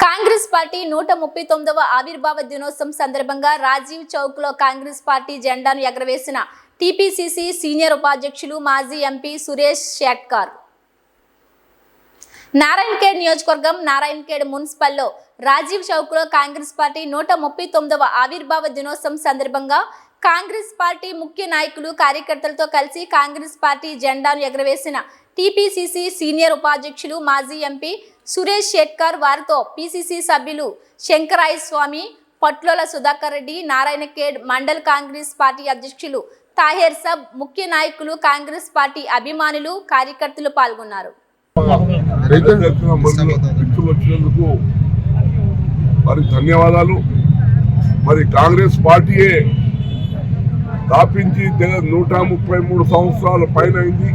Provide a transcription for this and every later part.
Congress party నూట ముప్పై తొమ్మిదవ ఆవిర్భావ దినోత్సవం సందర్భంగా రాజీవ్ చౌక్లో కాంగ్రెస్ పార్టీ జెండాను ఎగరవేసిన టీపీసీసీ సీనియర్ ఉపాధ్యక్షులు మాజీ ఎంపీ సురేష్ షెట్కార్ నారాయణఖేడ్ నియోజకవర్గం నారాయణఖేడ్ మున్సిపల్లో రాజీవ్ చౌక్లో కాంగ్రెస్ పార్టీ నూట ముప్పై తొమ్మిదవ ఆవిర్భావ దినోత్సవం సందర్భంగా కాంగ్రెస్ పార్టీ ముఖ్య నాయకులు కార్యకర్తలతో కలిసి కాంగ్రెస్ పార్టీ జెండాను ఎగరవేసిన టీపీసీసీ సీనియర్ ఉపాధ్యక్షులు మాజీ ఎంపీ సురేష్ షెట్కర్ వారితో పీసీసీ సభ్యులు శంకరాయ స్వామి పట్లోల సుధాకర్ రెడ్డి నారాయణఖేడ్ మండల్ కాంగ్రెస్ పార్టీ అధ్యక్షులు తాహేర్ సబ్ ముఖ్య నాయకులు కాంగ్రెస్ పార్టీ అభిమానులు కార్యకర్తలు పాల్గొన్నారు. మరి ధన్యవాదాలు. మరి కాంగ్రెస్ పార్టీయే స్థాపించి దగ్గర నూట ముప్పై మూడు సంవత్సరాల పైన అయింది.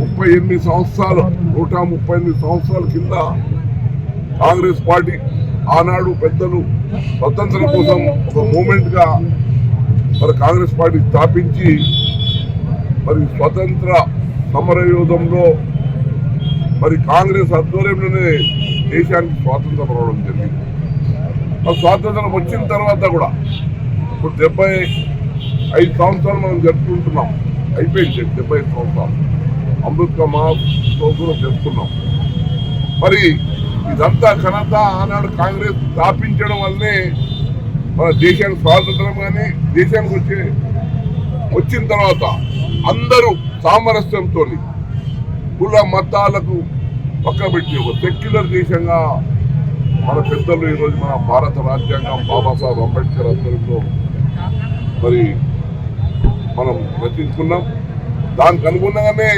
ముప్పై ఎనిమిది సంవత్సరాలు నూట ముప్పై ఎనిమిది సంవత్సరాల కింద కాంగ్రెస్ పార్టీ ఆనాడు పెద్దలు స్వతంత్రం కోసం ఒక మూమెంట్గా మరి కాంగ్రెస్ పార్టీ స్థాపించి మరి స్వతంత్ర సమరయోధంలో మరి కాంగ్రెస్ ఆధ్వర్యంలోనే దేశానికి స్వాతంత్రం రావడం జరిగింది. ఆ స్వాతంత్రం వచ్చిన తర్వాత కూడా ఇప్పుడు డెబ్బై ఐదు సంవత్సరాలు మనం జరుపుకుంటున్నాం. అయిపోయింది డెబ్బై ఐదు సంవత్సరాలు. అమృత్ మహోత్సవం కూడా జరుపుకున్నాం. మరి ఇదంతా ఘనత ఆనాడు కాంగ్రెస్ స్థాపించడం వల్లనే మన దేశానికి స్వాతంత్రం కానీ దేశానికి వచ్చే వచ్చిన తర్వాత అందరూ సామరస్యంతో కుల మతాలకు పక్కబెట్టి ఒక సెక్యులర్ దేశంగా మన పెద్దలు ఈరోజు మన భారత రాజ్యాంగం బాబాసాహెబ్ అంబేద్కర్ అందరిలో మరి మనం రచించుకున్నాం దానికి అనుగుణంగానే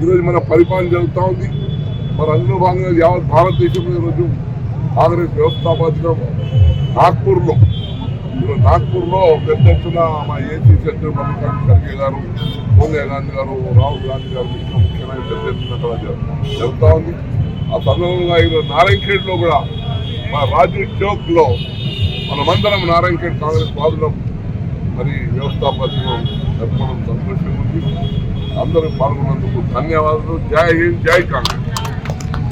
ఈరోజు మన పరిపాలన జరుగుతూ ఉంది. మరి అందులో భాగంగా యావత్ భారతదేశంలో ఈరోజు కాంగ్రెస్ వ్యవస్థాపకం నాగ్పూర్లో ఈరోజు నాగ్పూర్లో పెద్ద ఎత్తున మా ఏసీ అధ్యక్షుడు మల్లికార్జున ఖర్గే గారు సోనియా గాంధీ గారు రాహుల్ గాంధీ గారు ముఖ్యమైన పెద్ద ఎత్తున అక్కడ జరుగుతూ ఉంది. ఆ సందర్భంగా ఈరోజు నారాయణఖేడ్లో కూడా మా రాజీవ్ చౌక్లో మనమందరం నారాయణఖేడ్ కాంగ్రెస్ వాదులం మరి వ్యవస్థాపకులు జరపడం సంతోషంగా ఉంది. అందరూ పాల్గొన్నందుకు ధన్యవాదాలు. జై హింద్ జై కాంగ్రెస్.